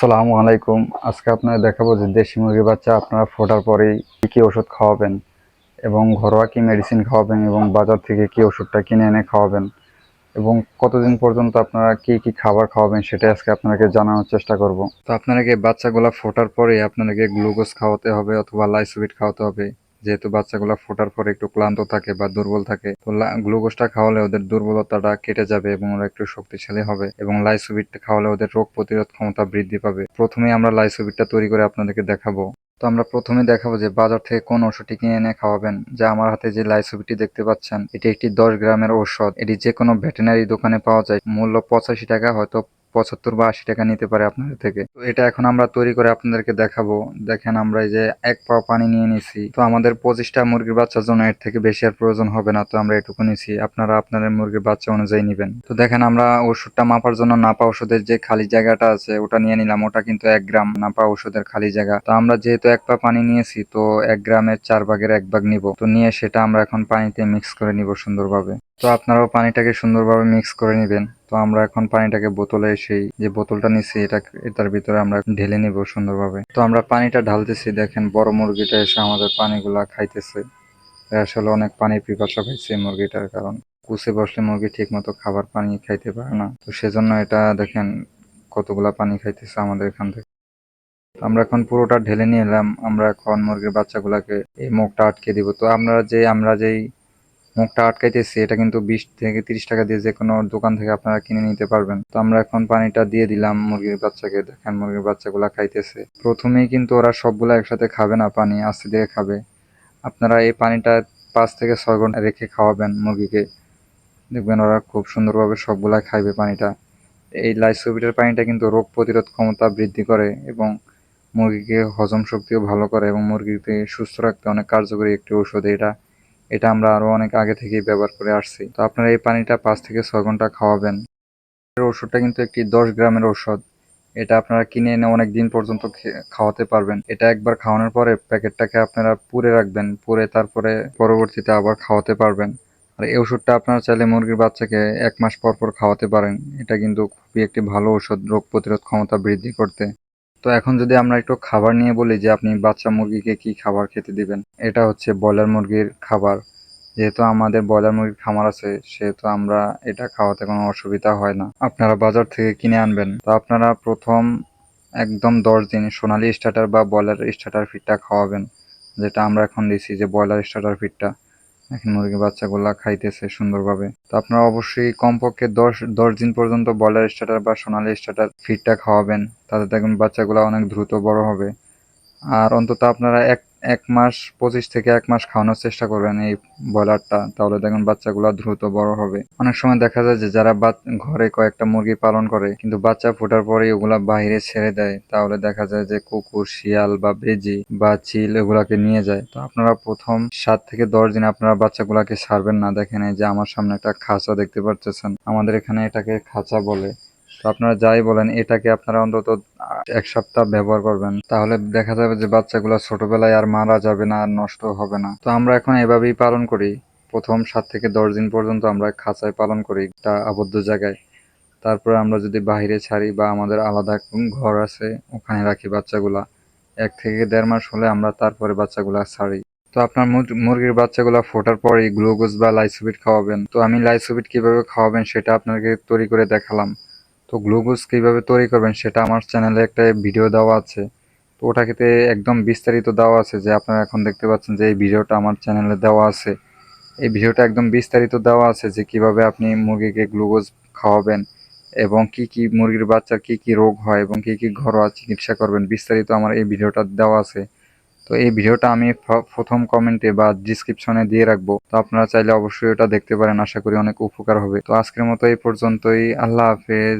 আসসালামু আলাইকুম। আজকে আপনারা দেখাবো যে দেশি মুরগির বাচ্চা আপনারা ফোটার পরেই কী কী ওষুধ খাওয়াবেন এবং ঘরোয়া কী মেডিসিন খাওয়াবেন এবং বাজার থেকে কী ওষুধটা কিনে এনে খাওয়াবেন এবং কতদিন পর্যন্ত আপনারা কি কি খাবার খাওয়াবেন সেটা আজকে আপনাকে জানানোর চেষ্টা করব। তো আপনাকে বাচ্চাগুলা ফোটার পরে আপনাকে গ্লুকোজ খাওয়াতে হবে অথবা লাইসোভিট খাওয়াতে হবে। যেহেতু বাচ্চাগুলা ফোটার পরে একটু ক্লান্ত থাকে বা দুর্বল থাকে, তো গ্লুকোজটা খাওয়ালে ওদের দুর্বলতাটা কেটে যাবে এবং ওরা একটু শক্তিশালী হবে এবং লাইসোবিটটা খাওয়ালে ওদের রোগ প্রতিরোধ ক্ষমতা বৃদ্ধি পাবে। প্রথমে আমরা লাইসোবিটটা তৈরি করে আপনাদেরকে দেখাবো। তো আমরা প্রথমে দেখাবো যে বাজার থেকে কোন ওষুধটি কিনে এনে খাওয়াবেন, যা আমার হাতে যে লাইসোবিটটি দেখতে পাচ্ছেন, এটি একটি দশ গ্রামের ঔষধ। এটি যে কোনো ভেটেনারি দোকানে পাওয়া যায়। মূল্য পঁচাশি টাকা, হয়তো পঁচাত্তর বা আশি টাকা নিতে পারে আপনাদের থেকে। তো এটা এখন আমরা তৈরি করে আপনাদেরকে দেখাবো। দেখেন আমরা এই যে এক পাও পানি নিয়ে নিছি। তো আমাদের পঁচিশটা মুরগির বাচ্চার জন্য এর থেকে বেশি আর প্রয়োজন হবে না। তো আমরা এটুকু নিছি। আপনারা আপনাদের মুরগির বাচ্চা অনুযায়ী নেবেন। তো দেখেন আমরা ওষুধটা মাপার জন্য নাপা ওষুধের যে খালি জায়গাটা আছে, ওটা নিয়ে নিলাম। ওটা কিন্তু এক গ্রাম নাপা ওষুধের খালি জায়গা। তো আমরা যেহেতু এক পা পানি নিয়েছি, তো এক গ্রামের চার ভাগের এক ভাগ নিব। তো নিয়ে সেটা আমরা এখন পানিতে মিক্স করে নিব সুন্দরভাবে। তো আপনারাও পানিটাকে সুন্দরভাবে মিক্স করে নেবেন। তো আমরা এখন পানিটাকে বোতলে সেই যে বোতলটা নিচ্ছি, এটা এটার ভিতরে আমরা ঢেলে নিব সুন্দরভাবে। তো আমরা পানিটা ঢালতেছি, দেখেন বড় মুরগিটা এসে আমাদের পানিগুলা খাইতেছে। আসলে অনেক পানি পিপাসা পাইছে মুরগিটার কারণ। কুসে বসলে মুরগি ঠিক মতো খাবার পানি খাইতে পারে না। তো সেজন্য এটা, দেখেন কতগুলা পানি খাইতেছে আমাদের এখান থেকে। আমরা এখন পুরোটা ঢেলে নিয়ে এলাম। আমরা এখন মুরগির বাচ্চাগুলাকে এই মুখটা আটকে দিব। তো আমরা যে আমরা যেই মুখটা আটকাইতেছি, এটা কিন্তু বিশ থেকে তিরিশ টাকা দিয়ে যে কোনো দোকান থেকে আপনারা কিনে নিতে পারবেন। তো আমরা এখন পানিটা দিয়ে দিলাম মুরগির বাচ্চাকে, দেখেন মুরগির বাচ্চাগুলা খাইতেছে। প্রথমেই কিন্তু ওরা সবগুলা একসাথে খাবে না পানি, আস্তে দিয়ে খাবে। আপনারা এই পানিটা পাঁচ থেকে ছয় ঘণ্টা রেখে খাওয়াবেন মুরগিকে। দেখবেন ওরা খুব সুন্দরভাবে সবগুলা খাইবে পানিটা। এই লাইসোবিটের পানিটা কিন্তু রোগ প্রতিরোধ ক্ষমতা বৃদ্ধি করে এবং মুরগিকে হজম শক্তিও ভালো করে এবং মুরগিকে সুস্থ রাখতে অনেক কার্যকরী একটি ঔষধ এটা। এটা আমরা আরও অনেক আগে থেকেই ব্যবহার করে আসছি। তো আপনারা এই পানিটা পাঁচ থেকে ছয় ঘণ্টা খাওয়াবেন। এর ওষুধটা কিন্তু একটি দশ গ্রামের ঔষধ। এটা আপনারা কিনে এনে অনেক দিন পর্যন্ত খাওয়াতে পারবেন। এটা একবার খাওয়ানোর পরে প্যাকেটটাকে আপনারা পুড়ে রাখবেন, পুড়ে তারপরে পরবর্তীতে আবার খাওয়াতে পারবেন। আর এই ওষুধটা আপনারা চাইলে মুরগির বাচ্চাকে এক মাস পর পর খাওয়াতে পারেন। এটা কিন্তু খুবই একটি ভালো ওষুধ রোগ প্রতিরোধ ক্ষমতা বৃদ্ধি করতে। তো এখন যদি আমরা একটু খাবার নিয়ে বলি যে আপনি বাচ্চা মুরগিকে কি খাবার খেতে দিবেন, এটা হচ্ছে ব্রয়লার মুরগির খাবার। যেহেতু আমাদের ব্রয়লার মুরগির খামার আছে, সেহেতু আমরা এটা খাওয়াতে কোনো অসুবিধা হয় না। আপনারা বাজার থেকে কিনে আনবেন। তো আপনারা প্রথম একদম দশ দিন সোনালি স্টার্টার বা ব্রয়লার স্টার্টার ফিডটা খাওয়াবেন, যেটা আমরা এখন দিছি যে ব্রয়লার স্টার্টার ফিডটা এখন মুরগি বাচ্চাগুলা খাইতেছে সুন্দরভাবে। তো আপনারা অবশ্যই কমপক্ষে দশ দশ দিন পর্যন্ত ব্রয়লার স্টার্টার বা সোনালি স্টার্টার ফিডটা খাওয়াবেন। তাতে দেখবেন বাচ্চাগুলা অনেক দ্রুত বড় হবে। আর অন্তত আপনারা এক এক মাস, পঁচিশ থেকে এক মাস খাওয়ানোর চেষ্টা করবেন এই ব্রয়লারটা। তাহলে দেখবেন বাচ্চাগুলো দ্রুত বড় হবে। অনেক সময় দেখা যায় যে যারা ঘরে কয়েকটা মুরগি পালন করে, কিন্তু বাচ্চা ফোটার পরে ওগুলা বাইরে ছেড়ে দেয়। তাহলে দেখা যায় যে কুকুর, শিয়াল বা বেজি বা চিল এগুলাকে নিয়ে যায়। তো আপনারা প্রথম সাত থেকে দশ দিন আপনারা বাচ্চাগুলাকে ছাড়বেন না। দেখেন এই যে আমার সামনে একটা খাঁচা দেখতে পাচ্ছেন আমাদের এখানে এটাকে খাঁচা বলে। তো আপনারা যাই বলেন, এটাকে আপনারা অন্তত এক সপ্তাহ ব্যবহার করবেন। তাহলে দেখা যাবে যে বাচ্চাগুলো ছোটবেলায় আর মারা যাবে না, আর নষ্ট হবে না। তো আমরা এখন এভাবেই পালন করি। প্রথম সাত থেকে দশ দিন পর্যন্ত আমরা খাঁচায় পালন করি একটা আবদ্ধ জায়গায়। তারপরে আমরা যদি বাইরে ছাড়ি বা আমাদের আলাদা ঘর আছে, ওখানে রাখি বাচ্চাগুলা। এক থেকে দেড় মাস হলে আমরা তারপরে বাচ্চাগুলা ছাড়ি। তো আপনার মুর- মুরগির বাচ্চাগুলা ফোটার পরেই গ্লুকোজ বা লাইসোবিট খাওয়াবেন। তো আমি লাইসোবিট কীভাবে খাওয়াবেন সেটা আপনাকে তৈরি করে দেখালাম। তো গ্লুকোজ কীভাবে তৈরি করবেন সেটা আমার চ্যানেলে একটা ভিডিও দেওয়া আছে। তো ওটাকে একদম বিস্তারিত দেওয়া আছে যে আপনারা এখন দেখতে পাচ্ছেন যে এই ভিডিওটা আমার চ্যানেলে দেওয়া আছে। এই ভিডিওটা একদম বিস্তারিত দেওয়া আছে যে কীভাবে আপনি মুরগিকে গ্লুকোজ খাওয়াবেন এবং কি কি মুরগির বাচ্চার কি কি রোগ হয় এবং কি কি ঘরোয়া চিকিৎসা করবেন, বিস্তারিত আমার এই ভিডিওটা দেওয়া আছে। তো এই ভিডিওটা আমি প্রথম কমেন্টে বা ডিসক্রিপশনে দিয়ে রাখব। তো আপনারা চাইলে অবশ্যই ওটা দেখতে পারেন, আশা করি অনেক উপকার হবে। তো আজকের মতো এই পর্যন্তই, আল্লাহ হাফেজ।